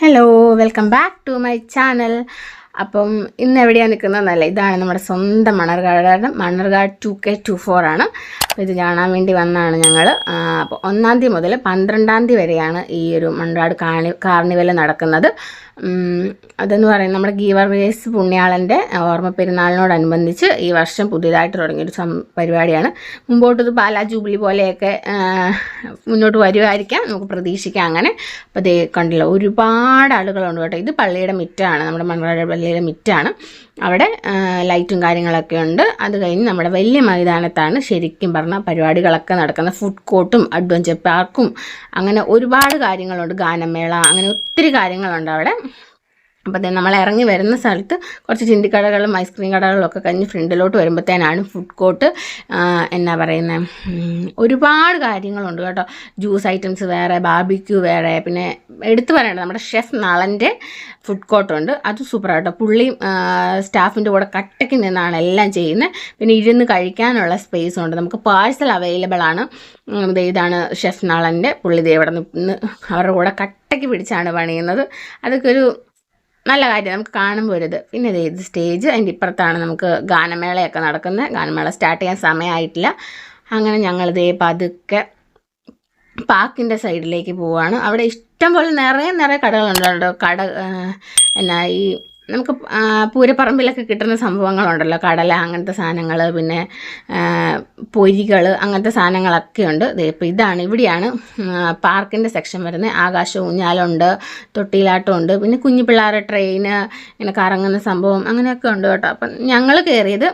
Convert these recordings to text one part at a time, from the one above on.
Hello welcome back to my channel അപ്പം ഇന്ന് എവിടെയാണ് നിൽക്കുന്നതെന്നല്ല ഇതാണ് നമ്മുടെ സ്വന്തം Manarcaud. Manarcaud two K two four ആണ്. ഇത് കാണാൻ വേണ്ടി വന്നാണ് ഞങ്ങൾ അപ്പോൾ ഒന്നാം തീയതി മുതൽ പന്ത്രണ്ടാം തീയതി വരെയാണ് ഈ ഒരു മണർകാട് കാണി കാർണിവൽ നടക്കുന്നത്. അതെന്ന് പറയുന്നത് നമ്മുടെ ഗീവർ വേസ് പുണ്യാളന്റെ ഓർമ്മ പെരുന്നാളിനോടനുബന്ധിച്ച് ഈ വർഷം പുതിയതായിട്ട് തുടങ്ങിയൊരു സം പരിപാടിയാണ്. മുമ്പോട്ടത് പാലാ ജൂബിലി പോലെയൊക്കെ മുന്നോട്ട് വരുമായിരിക്കാം നമുക്ക് പ്രതീക്ഷിക്കാം അങ്ങനെ. അപ്പോൾ ദേ കണ്ടില്ല ഒരുപാട് ആളുകളുണ്ട് കേട്ടോ. ഇത് പള്ളിയുടെ മിറ്റാണ്. നമ്മുടെ മൺവാഴ പള്ളിയുടെ മിറ്റാണ്. അവിടെ ലൈറ്റും കാര്യങ്ങളൊക്കെ ഉണ്ട്. അത് കഴിഞ്ഞ് നമ്മുടെ വലിയ മൈതാനത്താണ് ശരിക്കും പറഞ്ഞാൽ പരിപാടികളൊക്കെ നടക്കുന്ന ഫുഡ് കോർട്ടും അഡ്വഞ്ചർ പാർക്കും അങ്ങനെ ഒരുപാട് കാര്യങ്ങളുണ്ട്. ഗാനമേള അങ്ങനെ ഒത്തിരി കാര്യങ്ങളുണ്ട് അവിടെ. അപ്പോൾ തന്നെ നമ്മൾ ഇറങ്ങി വരുന്ന സ്ഥലത്ത് കുറച്ച് ചിന്തിക്കടകളും ഐസ്ക്രീം കടകളും ഒക്കെ കഴിഞ്ഞ് ഫ്രണ്ടിലോട്ട് വരുമ്പോഴത്തേനാണ് ഫുഡ് കോർട്ട് എന്നാ പറയുന്നത് ഒരുപാട് കാര്യങ്ങളുണ്ട് കേട്ടോ. ജ്യൂസ് ഐറ്റംസ് വേറെ ബാർബിക്യൂ വേറെ പിന്നെ എടുത്തു പറയേണ്ടത് നമ്മുടെ ഷെഫ് നളന്റെ ഫുഡ് കോർട്ടുണ്ട് അത് സൂപ്പർ കേട്ടോ പുള്ളി സ്റ്റാഫിന്റെ കൂടെ കട്ടയ്ക്ക് നിന്നാണ് എല്ലാം ചെയ്യുന്നത്. പിന്നെ ഇരുന്ന് കഴിക്കാനുള്ള സ്പേസും ഉണ്ട്. നമുക്ക് പാഴ്സൽ അവൈലബിൾ ആണ്. ഇതാണ് ഷെഫ് നളന്റെ. പുള്ളി ഇവിടെ നിന്ന് അവരുടെ കൂടെ കട്ടയ്ക്ക് പിടിച്ചാണ് പണിയുന്നത്. അതൊക്കെ ഒരു നല്ല കാര്യം നമുക്ക് കാണുമ്പോൾ ഒരു പിന്നെ ഇത് സ്റ്റേജ് അതിന്റെ ഇപ്പുറത്താണ് നമുക്ക് ഗാനമേളയൊക്കെ നടക്കുന്നത് ഗാനമേള സ്റ്റാർട്ട് ചെയ്യാൻ സമയമായിട്ടില്ല അങ്ങനെ ഞങ്ങൾ ദേ പതുക്കെ പാർക്കിന്റെ സൈഡിലേക്ക് പോവാണ്. അവിടെ ഇഷ്ടം പോലെ നിറയെ നിറയെ കടകളുണ്ട് കട എന്നാ ഈ നമുക്ക് പൂരപ്പറമ്പിലൊക്കെ കിട്ടുന്ന സംഭവങ്ങളുണ്ടല്ലോ. കടല അങ്ങനത്തെ സാധനങ്ങൾ പിന്നെ പൊരികൾ അങ്ങനത്തെ സാധനങ്ങളൊക്കെ ഉണ്ട്. ഇപ്പോൾ ഇതാണ് ഇവിടെയാണ് പാർക്കിന്റെ സെക്ഷൻ വരുന്നത്. ആകാശ ഊഞ്ഞാലുണ്ട് തൊട്ടിയിലാട്ടമുണ്ട് പിന്നെ കുഞ്ഞു പിള്ളേരുടെ ട്രെയിന് ഇങ്ങനെ കറങ്ങുന്ന സംഭവം അങ്ങനെയൊക്കെ ഉണ്ട് കേട്ടോ. അപ്പം ഞങ്ങൾ കയറിയത്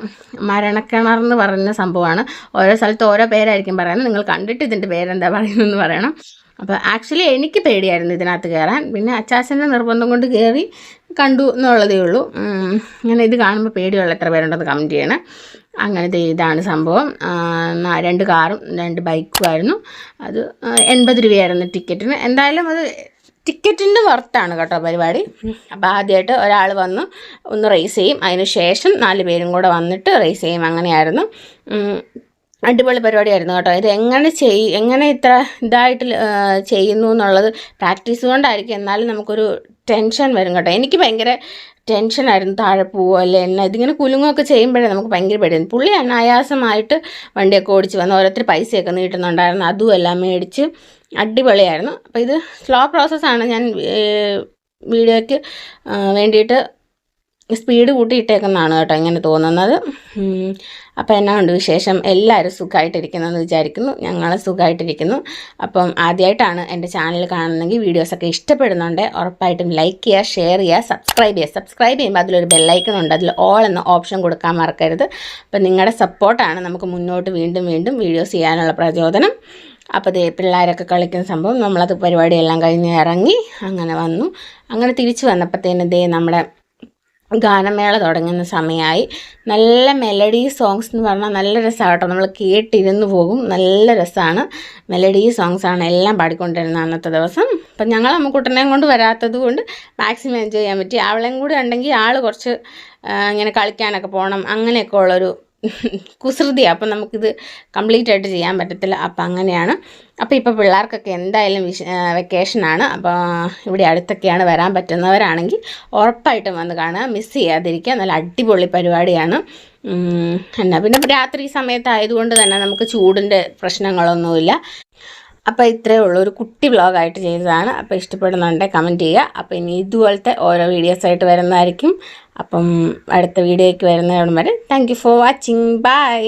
മരണക്കിണർ എന്ന് പറയുന്ന സംഭവമാണ്. ഓരോ സ്ഥലത്ത് ഓരോ പേരായിരിക്കും പറയുന്നത്. നിങ്ങൾ കണ്ടിട്ട് ഇതിന്റെ പേരെന്താ പറയുന്നതെന്ന് പറയണം. അപ്പോൾ ആക്ച്വലി എനിക്ക് പേടിയായിരുന്നു ഇതിനകത്ത് കയറാൻ പിന്നെ അച്ചാച്ചന്റെ നിർബന്ധം കൊണ്ട് കയറി കണ്ടു എന്നുള്ളതേ ഉള്ളൂ. ഇങ്ങനെ ഇത് കാണുമ്പോൾ പേടിയുള്ള എത്ര പേരുണ്ടെന്ന് കമന്റ് ചെയ്യണേ. അങ്ങനത്തെ ഇതാണ് സംഭവം. രണ്ട് കാറും രണ്ട് ബൈക്കും ആയിരുന്നു. അത് എൺപത് രൂപയായിരുന്നു ടിക്കറ്റിന്. എന്തായാലും അത് ടിക്കറ്റിന്റെ വർത്താണ് കേട്ടോ പരിപാടി. അപ്പോൾ ആദ്യമായിട്ട് ഒരാൾ വന്ന് ഒന്ന് റേസ് ചെയ്യും. അതിന് ശേഷം നാല് പേരും കൂടെ വന്നിട്ട് റേസ് ചെയ്യും. അങ്ങനെയായിരുന്നു. അടിപൊളി പരിപാടിയായിരുന്നു കേട്ടോ. ഇത് എങ്ങനെ ചെയ് എങ്ങനെ ഇത്ര ഇതായിട്ട് ചെയ്യുന്നു എന്നുള്ളത് പ്രാക്ടീസ് കൊണ്ടായിരിക്കും. എന്നാലും നമുക്കൊരു ടെൻഷൻ വരും കേട്ടോ. എനിക്ക് ഭയങ്കര ടെൻഷനായിരുന്നു താഴെ പോവോ അല്ലെ എന്ന. ഇതിങ്ങനെ കുലുങ്ങൊക്കെ ചെയ്യുമ്പോഴേ നമുക്ക് ഭയങ്കര പേടിയായിരുന്നു. പുള്ളി അനായാസമായിട്ട് വണ്ടിയൊക്കെ ഓടിച്ച് വന്ന് ഓരോരുത്തർ പൈസയൊക്കെ നീട്ടുന്നുണ്ടായിരുന്നു. അതും എല്ലാം മേടിച്ച് അടിപൊളിയായിരുന്നു. അപ്പോൾ ഇത് സ്ലോ പ്രോസസ്സാണ് ഞാൻ വീഡിയോയ്ക്ക് വേണ്ടിയിട്ട് സ്പീഡ് കൂട്ടിയിട്ടേക്കുന്നതാണ് കേട്ടോ ഇങ്ങനെ തോന്നുന്നത്. അപ്പോൾ എന്നാ ഉണ്ട് വിശേഷം? എല്ലാവരും സുഖമായിട്ടിരിക്കുന്നെന്ന് വിചാരിക്കുന്നു. ഞങ്ങൾ സുഖമായിട്ടിരിക്കുന്നു അപ്പം ആദ്യമായിട്ടാണ് എന്റെ ചാനൽ കാണുന്നെങ്കിൽ വീഡിയോസൊക്കെ ഇഷ്ടപ്പെടുന്നുണ്ട്. ഉറപ്പായിട്ടും ലൈക്ക് ചെയ്യുക ഷെയർ ചെയ്യുക സബ്സ്ക്രൈബ് ചെയ്യുക. സബ്സ്ക്രൈബ് ചെയ്യുമ്പോൾ അതിലൊരു ബെല്ലൈക്കൺ ഉണ്ട്. അതിൽ ഓൾ എന്ന ഓപ്ഷൻ കൊടുക്കാൻ മറക്കരുത്. അപ്പം നിങ്ങളുടെ സപ്പോർട്ടാണ് നമുക്ക് മുന്നോട്ട് വീണ്ടും വീണ്ടും വീഡിയോസ് ചെയ്യാനുള്ള പ്രചോദനം. അപ്പോൾ ദേ പിള്ളേരൊക്കെ കളിക്കുന്ന സംഭവം നമ്മളത് പരിപാടിയെല്ലാം കഴിഞ്ഞ് ഇറങ്ങി അങ്ങനെ വന്നു. അങ്ങനെ തിരിച്ചു വന്നപ്പോഴത്തേന് ദേ നമ്മുടെ ഗാനമേള തുടങ്ങുന്ന സമയമായി. നല്ല മെലഡി സോങ്സ് എന്ന് പറഞ്ഞാൽ നല്ല രസമാണ് കേട്ടോ നമ്മൾ കേട്ടിരുന്നു പോകും. നല്ല രസമാണ് മെലഡി സോങ്സാണ് എല്ലാം പാടിക്കൊണ്ടിരുന്നത് അന്നത്തെ ദിവസം. അപ്പം ഞങ്ങൾ അമ്മക്കുട്ടനെയും കൊണ്ട് വരാത്തത് കൊണ്ട് മാക്സിമം എൻജോയ് ചെയ്യാൻ പറ്റി. അവളെയും കൂടി ഉണ്ടെങ്കിൽ ആൾ കുറച്ച് ഇങ്ങനെ കളിക്കാനൊക്കെ പോകണം അങ്ങനെയൊക്കെ ഉള്ളൊരു കുസൃതിയാണ് അപ്പം നമുക്കിത് കംപ്ലീറ്റ് ആയിട്ട് ചെയ്യാൻ പറ്റത്തില്ല. അപ്പം അങ്ങനെയാണ്. അപ്പോൾ ഇപ്പോൾ പിള്ളേർക്കൊക്കെ എന്തായാലും വിഷ വെക്കേഷനാണ്. അപ്പോൾ ഇവിടെ അടുത്തൊക്കെയാണ് വരാൻ പറ്റുന്നവരാണെങ്കിൽ ഉറപ്പായിട്ടും വന്ന് കാണുക. മിസ് ചെയ്യാതിരിക്കുക. നല്ല അടിപൊളി പരിപാടിയാണ്. എന്നാൽ എന്നാ പിന്നെ രാത്രി സമയത്തായതുകൊണ്ട് തന്നെ നമുക്ക് ചൂടിന്റെ പ്രശ്നങ്ങളൊന്നുമില്ല. അപ്പോൾ ഇത്രയേ ഉള്ളൂ. ഒരു കുട്ടി വ്ളോഗായിട്ട് ചെയ്തതാണ്. അപ്പോൾ ഇഷ്ടപ്പെടുന്നുണ്ടെങ്കിൽ കമന്റ് ചെയ്യുക. അപ്പോൾ ഇനി ഇതുപോലത്തെ ഓരോ വീഡിയോസായിട്ട് വരുന്നതായിരിക്കും. അപ്പം അടുത്ത വീഡിയോയ്ക്ക് വരുന്നതോടും വരെ താങ്ക് ഫോർ വാച്ചിങ് ബൈ